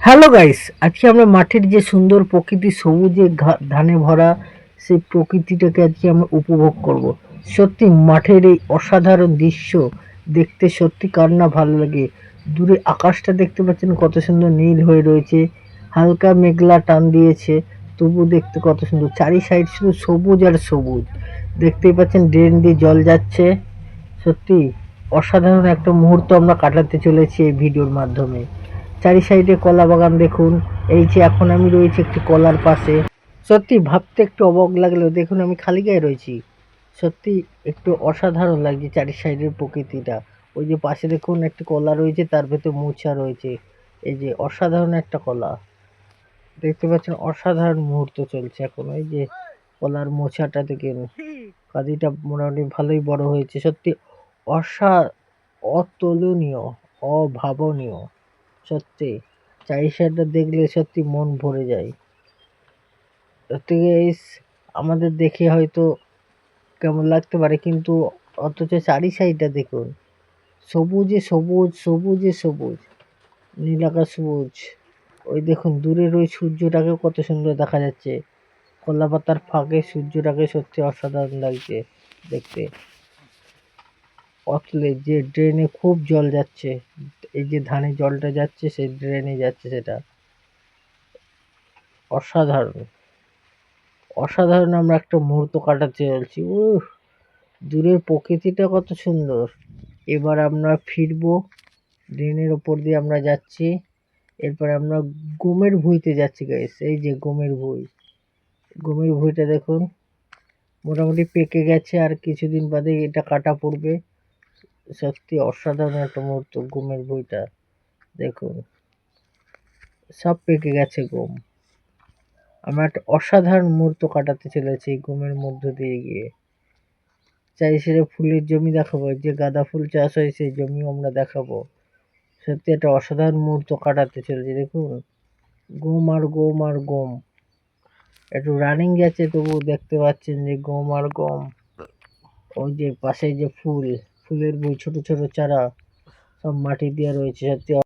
Hello guys আজকে আমরা মাঠের যে সুন্দর প্রকৃতি, সবুজে ধানে ভরা সেই প্রকৃতিটাকে আজকে আমরা উপভোগ করব। সত্যি মাঠের এই অসাধারণ দৃশ্য দেখতে সত্যি কার না ভালো লাগে। দূরে আকাশটা দেখতে পাচ্ছেন, কত সুন্দর নীল হয়ে রয়েছে। হালকা মেঘলা টান দিয়েছে তবু দেখতে কত সুন্দর। চারি সাইড শুধু সবুজ আর সবুজ। দেখতেই পাচ্ছেন, ড্রেন দিয়ে জল যাচ্ছে। সত্যি অসাধারণ একটা মুহূর্ত আমরা কাটাতে চলেছি এই ভিডিওর মাধ্যমে। চারি সাইডে কলা বাগান দেখুন। এই যে এখন আমি রয়েছি একটি কলার পাশে। সত্যি ভাবতে একটু অবাক লাগলেও দেখুন আমি খালি গায়ে রয়েছি। সত্যি একটু অসাধারণ লাগছে চারি সাইডের প্রকৃতিটা। ওই যে পাশে দেখুন একটি কলা রয়েছে, তার ভেতর মোচা রয়েছে। এই যে অসাধারণ একটা কলা। দেখতে পাচ্ছেন অসাধারণ মুহূর্ত চলছে এখন। এই যে কলার মোছাটা দেখেন, কাদিটা মোটামুটি ভালোই বড় হয়েছে। সত্যি অসা, অতুলনীয়, অভাবনীয়। সত্যি চারি সাইডটা দেখলে সত্যি মন ভরে যায়। সত্যি guys, আমাদের দেখে হয়তো কেমন লাগতে পারে কিন্তু অথচ চারি সাইডটা দেখুন। সবুজে সবুজ সবুজে সবুজ নীল আকাশ সবুজ। ওই দেখুন দূরের ওই সূর্যটাকেও কত সুন্দর দেখা যাচ্ছে। কলা পাতার ফাঁকে সূর্যটাকে সত্যি অসাধারণ লাগছে দেখতে। অতলে যে ড্রেনে খুব জল যাচ্ছে, এই যে ধানে জলটা যাচ্ছে, সেই ড্রেনে যাচ্ছে সেটা। অসাধারণ। অসাধারণ আমরা একটা মুহূর্ত কাটাতে চলছি। উহ, দূরের প্রকৃতিটা কত সুন্দর। এবার আমরা ফিরবো ড্রেনের ওপর দিয়ে আমরা যাচ্ছি। এরপরে আমরা গমের ভুঁইতে যাচ্ছি গাইস এই যে গমের ভুঁই। গমের ভুঁইটা দেখুন, মোটামুটি পেকে গেছে, আর কিছুদিন বাদে এটা কাটা পড়বে। সত্যি অসাধারণ একটা মুহূর্ত গমের বইটা। দেখুন। সব পেকে গেছে গম আমরা একটা অসাধারণ মুহূর্ত কাটাতে চলেছি গমের মধ্য দিয়ে গিয়ে। চাই সেটা ফুলের জমি দেখাবো যে গাঁদা ফুল চাষ হয়, সেই জমিও আমরা দেখাবো। সত্যি একটা অসাধারণ মুহূর্ত কাটাতে চলেছি, দেখুন। গম আর গম আর গম একটু রানিং গেছে তবু দেখতে পাচ্ছেন যে গম আর গম ওই যে পাশে যে ফুল। ফুলের বই ছোট ছোট চারা সব মাটি দেওয়া রয়েছে